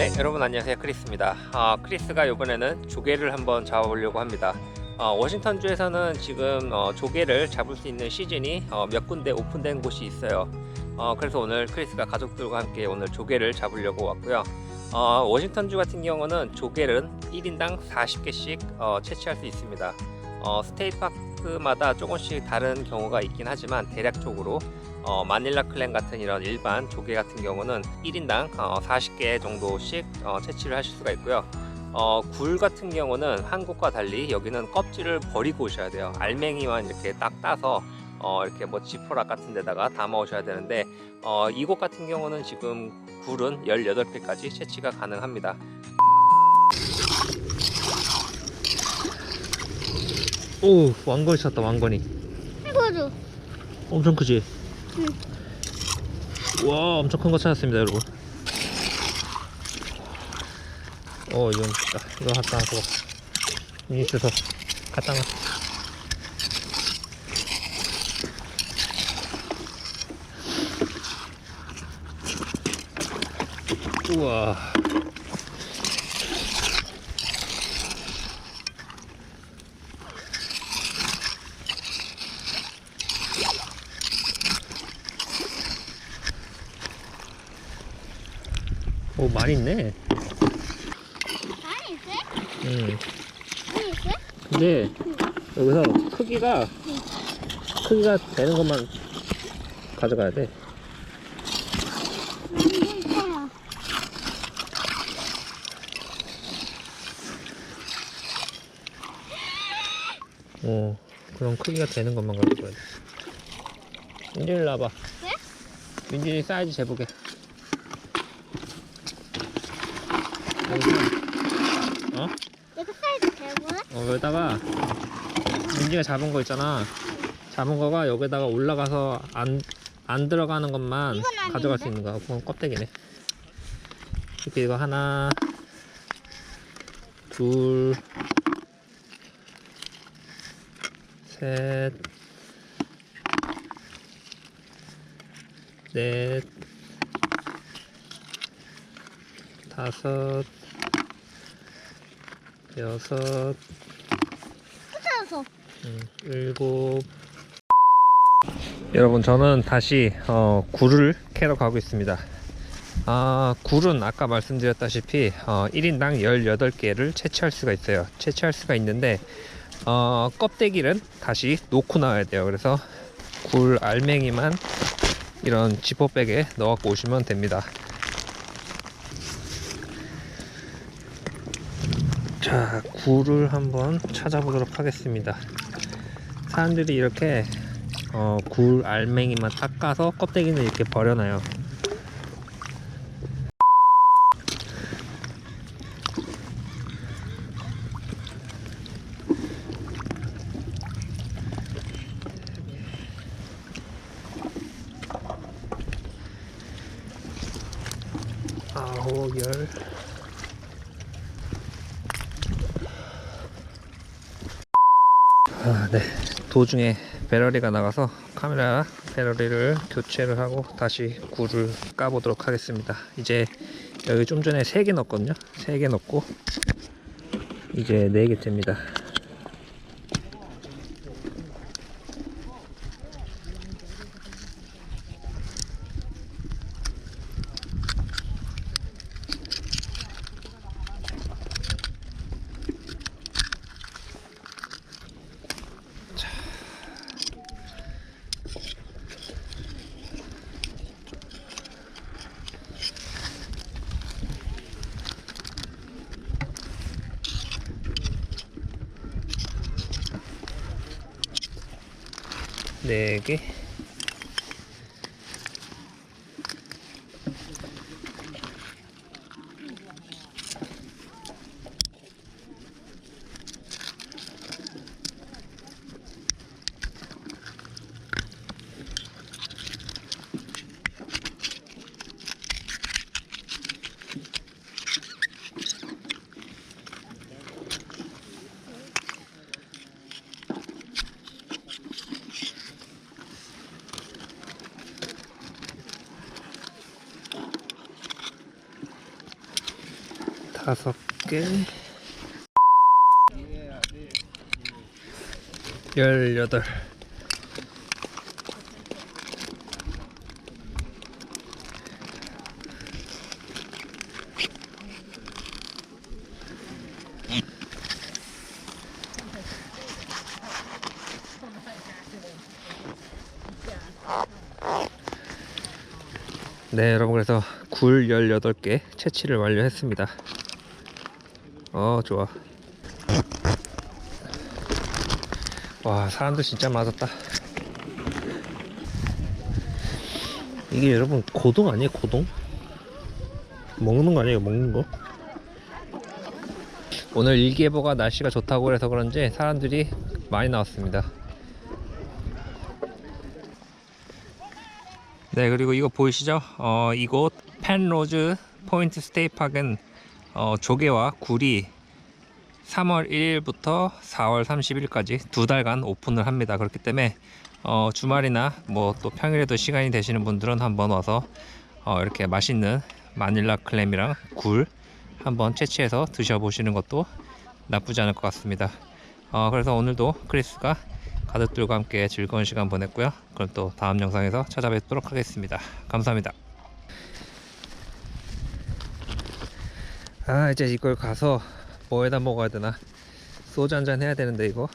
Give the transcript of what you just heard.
네, 여러분 안녕하세요. 크리스입니다. 아, 크리스가 이번에는 조개를 한번 잡아보려고 합니다. 어, 워싱턴주에서는 지금 어, 조개를 잡을 수 있는 시즌이 어, 몇 군데 오픈된 곳이 있어요. 어, 그래서 오늘 크리스가 가족들과 함께 오늘 조개를 잡으려고 왔고요. 어, 워싱턴주 같은 경우는 조개는 1인당 40개씩 어, 채취할 수 있습니다. 어, 스테이트파크마다 조금씩 다른 경우가 있긴 하지만 대략적으로 어, 마닐라 클랜 같은 이런 일반 조개 같은 경우는 1인당 어, 40개 정도씩 어, 채취를 하실 수가 있고요. 어, 굴 같은 경우는 한국과 달리 여기는 껍질을 버리고 오셔야 돼요. 알맹이만 이렇게 딱 따서 어, 이렇게 뭐 지퍼락 같은 데다가 담아 오셔야 되는데 어, 이곳 같은 경우는 지금 굴은 18개까지 채취가 가능합니다. 오 왕건이 쳤다 왕건이 엄청 크지? 와 엄청 큰 거 찾았습니다 여러분 어 이건 딱 이거 갖다 놔서 이 있어서 갖다 놔 우와. 오 많이 있네? 근데 여기서 크기가 크기가 되는 것만 가져가야 돼. 어 그런 크기가 되는 것만 가져가야 돼. 민준이 일로 와봐. 네? 민준이 사이즈 재보게. 여기서 어? 내가 사이즈 대고 어 여기다가 민준이가 잡은 거 있잖아. 잡은 거가 여기다가 올라가서 안 안 들어가는 것만 이건? 가져갈 수 있는 거야. 그건 껍데기네. 이렇게 이거 하나, 둘, 셋, 넷, 다섯, 여섯, 붙여서 음, 일곱. 여러분 저는 다시 어, 굴을 캐러 가고 있습니다. 아, 굴은 아까 말씀드렸다시피 어, 1인당 18개를 채취할 수가 있어요. 채취할 수가 있는데 어, 껍데기는 다시 놓고 나와야 돼요. 그래서 굴 알맹이만 이런 지퍼백에 넣어 갖고 오시면 됩니다. 자, 굴을 한번 찾아보도록 하겠습니다. 사람들이 이렇게 어, 굴 알맹이만 닦아서 껍데기는 이렇게 버려놔요. 아홉 열 아, 네. 도중에 배터리가 나가서 카메라 배터리를 교체를 하고 다시 굴을 까보도록 하겠습니다. 이제 여기 좀 전에 3개 넣었거든요. 3개 넣고 이제 4개째입니다. 네 다섯 개. 열여덟. 네 여러분 그래서 굴 18개 채취를 완료했습니다 어 좋아 와 사람들 진짜 많았다 이게 여러분 고동 아니에요 고동? 먹는 거 아니에요 먹는 거? 오늘 일기예보가 날씨가 좋다고 해서 그런지 사람들이 많이 나왔습니다 네 그리고 이거 보이시죠? 어, 이곳 펜로즈 포인트 스테이파크는 어, 조개와 굴이 3월 1일부터 4월 30일까지 두 달간 오픈을 합니다. 그렇기 때문에 어, 주말이나 뭐 또 평일에도 시간이 되시는 분들은 한번 와서 어, 이렇게 맛있는 마닐라 클램이랑 굴 한번 채취해서 드셔보시는 것도 나쁘지 않을 것 같습니다. 어, 그래서 오늘도 크리스가 가족들과 함께 즐거운 시간 보냈고요. 그럼 또 다음 영상에서 찾아뵙도록 하겠습니다. 감사합니다. 아 이제 이걸 가서 뭐에다 먹어야 되나? 소주 한잔 해야 되는데 이거